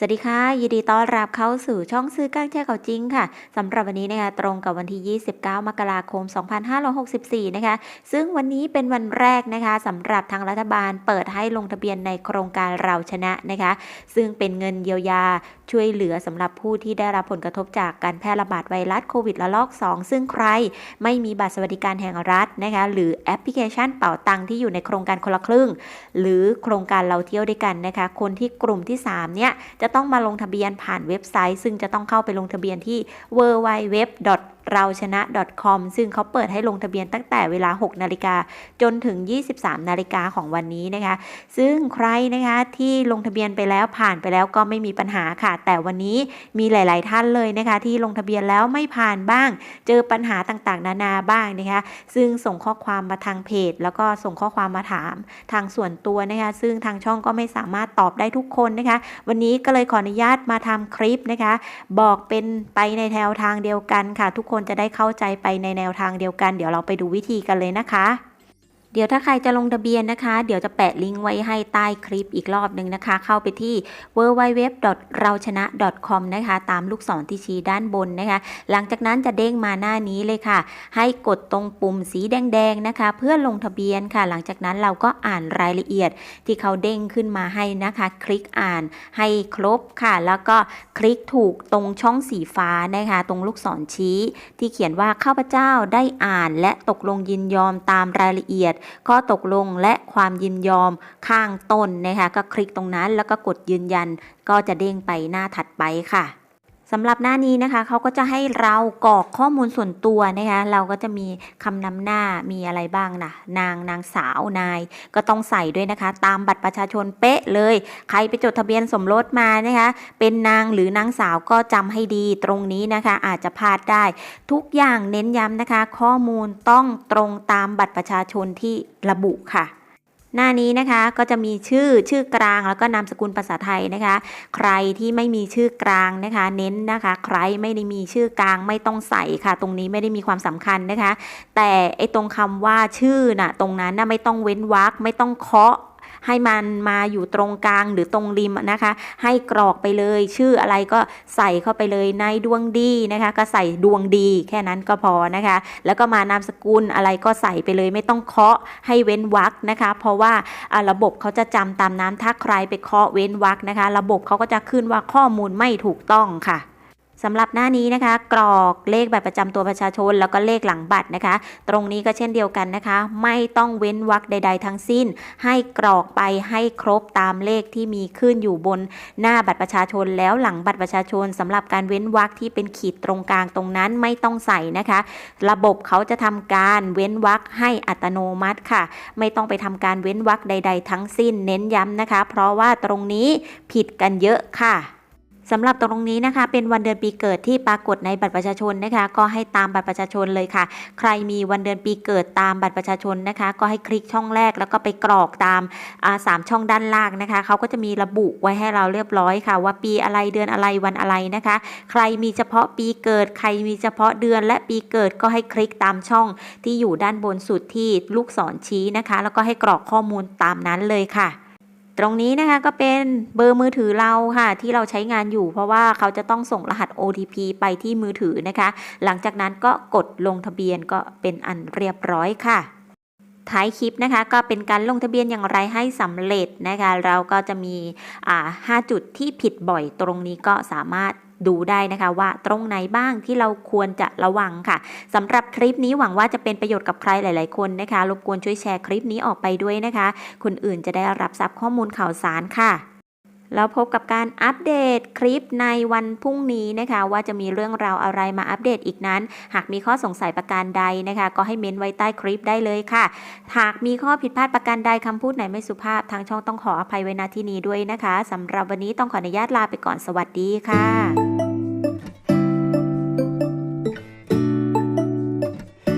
สวัสดีค่ะ ยินดีต้อนรับเข้าสู่ช่องซื้อกลางแช่เก่าจริงค่ะสำหรับวันนี้นะคะตรงกับวันที่ 29 มกราคม 2564 นะคะ ซึ่งวันนี้เป็นวันแรกนะคะสำหรับทางรัฐบาลเปิดให้ลงทะเบียนในโครงการเราชนะนะคะ ซึ่งเป็นเงินเยียวยา ช่วยเหลือสำหรับผู้ที่ได้รับผลกระทบจากการแพร่ระบาดไวรัสโควิดระลอก 2 ซึ่งใครไม่มีบัตรสวัสดิการแห่งรัฐนะคะหรือแอปพลิเคชันเป่าตังที่อยู่ในโครงการคนละครึ่ง หรือโครงการเราเที่ยวด้วยกันนะคะคนที่กลุ่มที่ 3 เนี่ยจะต้องมาลงทะเบียนผ่านเว็บไซต์ ซึ่งจะต้องเข้าไปลงทะเบียนที่ www. เราชนะ .com ซึ่งเขาเปิดให้ลงทะเบียนตั้งแต่เวลา 6 นาฬิกาจนถึง 23 นาฬิกาของวันนี้นะคะ ซึ่งใครนะคะที่ลงทะเบียนไปแล้วผ่านไปแล้วก็ไม่มีปัญหาค่ะ แต่วันนี้มีหลาย ๆ ท่านเลยนะคะ ที่ลงทะเบียนแล้วไม่ผ่านบ้าง เจอปัญหาต่างๆ นานาบ้างนะคะ ซึ่งส่งข้อความมาทางเพจ แล้วก็ส่งข้อความมาถามทางส่วนตัวนะคะ ซึ่งทางช่องก็ไม่สามารถตอบได้ทุกคนนะคะ วันนี้ก็เลยขออนุญาตมาทำคลิปนะคะ บอกเป็นไปในแนวทางเดียวกันค่ะทุกคนจะได้เข้าใจไปในแนวทางเดียวกัน เดี๋ยวเราไปดูวิธีกันเลยนะคะ เดี๋ยวถ้าใครจะลงทะเบียนนะคะ เดี๋ยวจะแปะลิงก์ไว้ให้ใต้คลิปอีกรอบหนึ่งนะคะ เข้าไปที่ www. เราชนะ .com นะคะ ตามลูกศรที่ชี้ด้านบนนะคะ หลังจากนั้นจะเด้งมาหน้านี้เลยค่ะ ให้กดตรงปุ่มสีแดงๆนะคะ เพื่อลงทะเบียนค่ะ หลังจากนั้นเราก็อ่านรายละเอียดที่เขาเด้งขึ้นมาให้นะคะ คลิกอ่านให้ครบค่ะ แล้วก็คลิกถูกตรงช่องสีฟ้านะคะ ตรงลูกศรชี้ ที่เขียนว่าข้าพเจ้าได้อ่าน และตกลงยินยอมตามรายละเอียดข้อตกลงและความยินยอมข้างต้นนะคะก็คลิกตรงนั้นแล้วก็กดยืนยันก็จะเด้งไปหน้าถัดไปค่ะ สำหรับหน้านี้นะคะเขาก็จะให้เรากรอกข้อมูลส่วนตัวนะคะเราก็จะมีคำนำหน้ามีอะไรบ้างนะนางนางสาวนาย ก็ต้องใส่ด้วยนะคะ ตามบัตรประชาชนเป๊ะเลย ใครไปจดทะเบียนสมรสมานะคะ เป็นนางหรือนางสาวก็จำให้ดีตรงนี้นะคะ อาจจะพลาดได้ ทุกอย่างเน้นย้ำนะคะ ข้อมูลต้องตรงตามบัตรประชาชนที่ระบุค่ะ หน้านี้นะคะก็จะมีชื่อชื่อกลางแล้วก็นามสกุลภาษาไทยนะคะ ใครที่ไม่มีชื่อกลางนะคะ เน้นนะคะ ใครไม่ได้มีชื่อกลางไม่ต้องใส่ค่ะ ตรงนี้ไม่ได้มีความสำคัญนะคะ แต่ไอ้ตรงคำว่าชื่อน่ะตรงนั้นน่ะไม่ต้องเว้นวรรคไม่ต้องเคาะ ให้มันมาอยู่ตรงกลางหรือตรงริมนะคะ ให้กรอกไปเลย ชื่ออะไรก็ใส่เข้าไปเลยในดวงดีนะคะ ก็ใส่ดวงดีแค่นั้นก็พอนะคะ แล้วก็มานามสกุลอะไรก็ใส่ไปเลย ไม่ต้องเคาะให้เว้นวรรคนะคะ เพราะว่าระบบเขาจะจำตามนั้นถ้าใครไปเคาะเว้นวรรคนะคะ ระบบเขาก็จะขึ้นว่าข้อมูลไม่ถูกต้องค่ะ สำหรับหน้านี้นะคะ กรอกเลขบัตรประจำตัวประชาชน แล้วก็เลขหลังบัตรนะคะ ตรงนี้ก็เช่นเดียวกันนะคะ ไม่ต้องเว้นวรรคใด ๆ ทั้งสิ้น ให้กรอกไปให้ครบตามเลขที่มีขึ้นอยู่บนหน้าบัตรประชาชน แล้วหลังบัตรประชาชนสำหรับการเว้นวรรคที่เป็นขีดตรงกลางตรงนั้นไม่ต้องใส่นะคะ ระบบเขาจะทำการเว้นวรรคให้อัตโนมัติค่ะ ไม่ต้องไปทำการเว้นวรรคใด ๆ ทั้งสิ้น เน้นย้ำนะคะ เพราะว่าตรงนี้ผิดกันเยอะค่ะ สำหรับตรงนี้นะคะ เป็นวันเดือนปีเกิดที่ปรากฏในบัตรประชาชนนะคะ ก็ให้ตามบัตรประชาชนเลยค่ะ ใครมีวันเดือนปีเกิดตามบัตรประชาชนนะคะ ก็ให้คลิกช่องแรกแล้วก็ไปกรอกตามสามช่องด้านล่างนะคะเขาก็จะมีระบุไว้ให้เราเรียบร้อยค่ะ ว่าปีอะไรเดือนอะไรวันอะไรนะคะ ใครมีเฉพาะปีเกิด ใครมีเฉพาะเดือนและปีเกิดก็ให้คลิกตามช่องที่อยู่ด้านบนสุดที่ลูกศรชี้นะคะ แล้วก็ให้กรอกข้อมูลตามนั้นเลยค่ะ ตรงนี้นะคะก็เป็นเบอร์มือถือเราค่ะ ที่เราใช้งานอยู่ เพราะว่าเขาจะต้องส่งรหัส OTP ไปที่มือถือนะคะ หลังจากนั้นก็กดลงทะเบียนก็เป็นอันเรียบร้อยค่ะท้ายคลิปนะคะก็เป็นการลงทะเบียนอย่างไรให้สำเร็จนะคะ เราก็จะมีอ่า5จุดที่ผิดบ่อยตรงนี้ก็สามารถ ดูได้นะคะว่าตรงไหนบ้างที่เราควรจะระวังค่ะสำหรับคลิปนี้หวังว่าจะเป็นประโยชน์กับใครหลาย ๆ คนนะคะรบกวนช่วยแชร์คลิปนี้ออกไปด้วยนะคะ คนอื่นจะได้รับทราบข้อมูลข่าวสารค่ะ แล้วพบกับการอัปเดตคลิปในวันพรุ่งนี้นะคะ ว่าจะมีเรื่องราวอะไรมาอัปเดตอีกนั้น หากมีข้อสงสัยประการใดนะคะ ก็ให้เม้นไว้ใต้คลิปได้เลยค่ะ หากมีข้อผิดพลาดประการใดคำพูดไหนไม่สุภาพ ทางช่องต้องขออภัยไว้ณที่นี้ด้วยนะคะสำหรับวันนี้ต้องขออนุญาตลาไปก่อนสวัสดีค่ะ